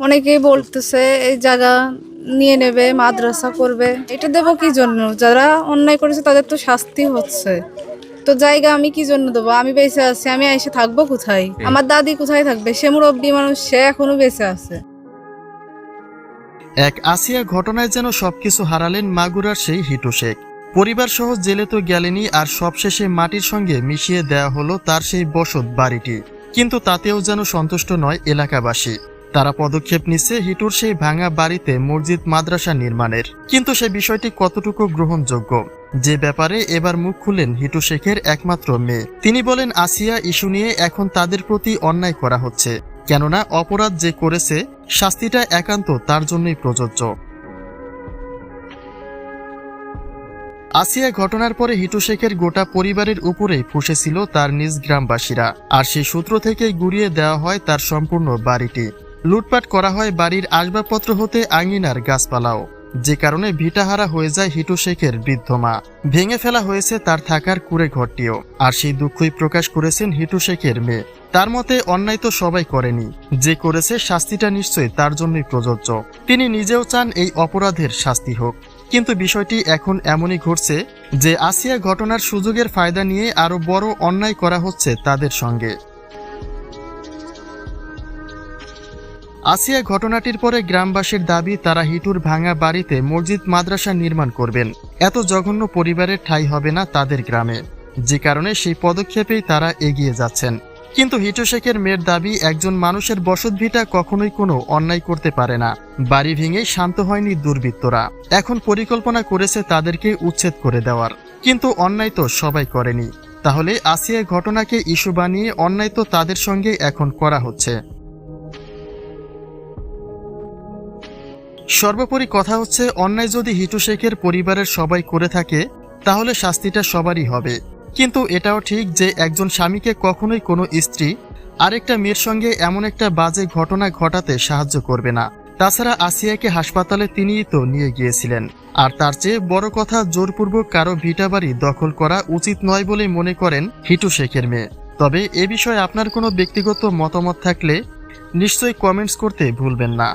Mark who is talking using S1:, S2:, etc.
S1: অনেকেই বলতেছে এই জায়গা নিয়ে নেবে মাদ্রাসা করবে। এটা দেবো কি জন্য? যারা অন্যায় করেছে তাদের তো শাস্তি হচ্ছে। তো জায়গা আমি কি জন্য দেবো? আমি বেঁচে আছি আমি এসে থাকব কোথায়? আমার দাদি কোথায় থাকবে? সে মুরব্বী মানুষ সে এখনও বেঁচে আছে।
S2: এক আসিয়া ঘটনায় যেন সবকিছু হারালেন মাগুরার সেই হিটু শেখ। পরিবার সহ জেলে তো গেলেনি আর সবশেষে মাটির সঙ্গে মিশিয়ে দেয়া হলো তার সেই বসত বাড়িটি। কিন্তু তাতেও যেন সন্তুষ্ট নয় এলাকাবাসী। তারা পদক্ষেপ নিচ্ছে হিটুর সেই ভাঙা বাড়িতে মসজিদ মাদ্রাসা নির্মাণের। কিন্তু সে বিষয়টি কতটুকু গ্রহণযোগ্য? যে ব্যাপারে এবার মুখ খুললেন হিটু শেখের একমাত্র মেয়ে। তিনি বলেন, আসিয়া ইস্যু নিয়ে এখন তাদের প্রতি অন্যায় করা হচ্ছে। কেননা অপরাধ যে করেছে, শাস্তিটা একান্ত তার জন্যই প্রযোজ্য। আসিয়া ঘটনার পরে হিটু শেখের গোটা পরিবারের উপরেই ফুসেছিল তার নিজ গ্রামবাসীরা। আর সেই সূত্র থেকেই গুড়িয়ে দেওয়া হয় তার সম্পূর্ণ বাড়িটি। লুটপাট করা হয় বাড়ির আসবাবপত্র হতে আঙিনার গাছপালাও। যে কারণে ভিটাহারা হয়ে যায় হিটু শেখের বৃদ্ধ মা। ভেঙে ফেলা হয়েছে তার থাকার কুড়ে ঘরটিও। আর সেই দুঃখই প্রকাশ করেছেন হিটু শেখের মেয়ে। তার মতে অন্যায় তো সবাই করেনি। যে করেছে শাস্তিটা নিশ্চয়ই তার জন্যই প্রযোজ্য। তিনি নিজেও চান এই অপরাধের শাস্তি হোক। কিন্তু বিষয়টি এখন এমনই ঘটছে যে আসিয়া ঘটনার সুযোগের ফায়দা নিয়ে আরও বড় অন্যায় করা হচ্ছে তাদের সঙ্গে। আসিয়া ঘটনাটির পরে গ্রামবাসীর দাবি, তারা হিটুর ভাঙা বাড়িতে মসজিদ, মাদ্রাসা নির্মাণ করবেন। এত জঘন্য পরিবারের ঠাঁই হবে না তাদের গ্রামে। যে কারণে সেই পদক্ষেপেই তারা এগিয়ে যাচ্ছেন। কিন্তু হিটু শেখের মেয়ের দাবি, একজন মানুষের বসতভিটা কখনোই কোনো অন্যায় করতে পারে না। বাড়ি ভেঙে শান্ত হয়নি দুর্বৃত্তরা। এখন পরিকল্পনা করেছে তাদেরকে উচ্ছেদ করে দেওয়ার। কিন্তু অন্যায় তো সবাই করেনি। তাহলে আসিয়া ঘটনাকে ইস্যু বানিয়ে অন্যায় তো তাদের সঙ্গে এখন করা হচ্ছে। সর্বোপরি কথা হচ্ছে, অন্যায় যদি হিটু শেখের পরিবারের সবাই করে থাকে, তাহলে শাস্তিটা সবারই হবে। কিন্তু এটাও ঠিক যে একজন স্বামীকে কখনোই কোনো স্ত্রী আরেকটা মেয়ের সঙ্গে এমন একটা বাজে ঘটনা ঘটাতে সাহায্য করবে না। তাছাড়া আসিয়াকে হাসপাতালে তিনিই তো নিয়ে গিয়েছিলেন। আর তার চেয়ে বড় কথা, জোরপূর্বক কারও ভিটাবাড়ি দখল করা উচিত নয় বলে মনে করেন হিটু শেখের মেয়ে। তবে এ বিষয়ে আপনার কোনো ব্যক্তিগত মতামত থাকলে নিশ্চয়ই কমেন্টস করতে ভুলবেন না।